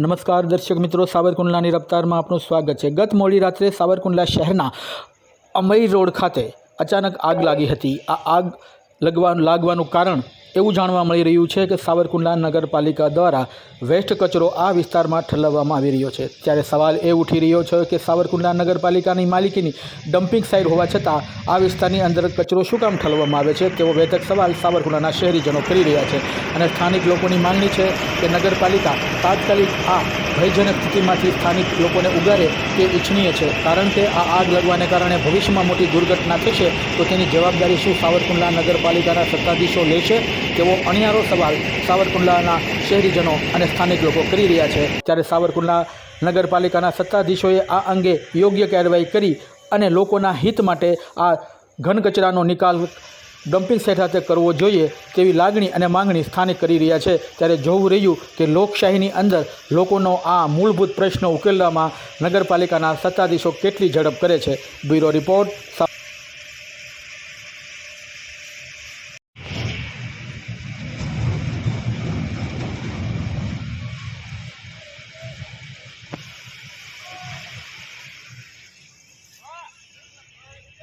નમસ્કાર દર્શક મિત્રો, સાવરકુંડલાની રફતારમાં આપનું સ્વાગત છે. ગત મોડી રાત્રે સાવરકુંડલા શહેરના અમઈ રોડ ખાતે અચાનક આગ લાગી હતી. આ આગ લગવા લાગવાનું કારણ એવું જાણવા મળી રહ્યું છે કે સાવરકુંડલા નગરપાલિકા દ્વારા વેસ્ટ કચરો આ વિસ્તારમાં ઠલવવામાં આવી રહ્યો છે. ત્યારે સવાલ એ ઉઠી રહ્યો છે કે સાવરકુંડલા નગરપાલિકાની માલિકીની ડમ્પિંગ સાઇટ હોવા છતાં આ વિસ્તારની અંદર કચરો શું કામ ઠલવવામાં આવે છે તેવો વેધક સવાલ સાવરકુંડલાના શહેરીજનો કરી રહ્યા છે. અને સ્થાનિક લોકોની માંગણી છે કે નગરપાલિકા તાત્કાલિક આ ભયજનક સ્થિતિમાંથી સ્થાનિક લોકોને ઉગારે તે ઇચ્છનીય છે. કારણ કે આ આગ લગવાને કારણે ભવિષ્યમાં મોટી દુર્ઘટના થશે, તો તેની જવાબદારી શું સાવરકુંડલા નગરપાલિકાના સત્તાધીશો લેશે? તેવો અણિયારો સવાલ સાવરકુંડલાના શહેરીજનો અને સ્થાનિક લોકો કરી રહ્યા છે. ત્યારે સાવરકુંડલા નગરપાલિકાના સત્તાધીશોએ આ અંગે યોગ્ય કાર્યવાહી કરી અને લોકોના હિત માટે આ ઘન કચરાનો નિકાલ ડમ્પિંગ સાઇટ સાથે કરવો જોઈએ તેવી લાગણી અને માંગણી સ્થાનિક કરી રહ્યા છે. ત્યારે જોવું રહ્યું કે લોકશાહીની અંદર લોકોનો આ મૂળભૂત પ્રશ્નો ઉકેલવામાં નગરપાલિકાના સત્તાધીશો કેટલી ઝડપ કરે છે. Bureau report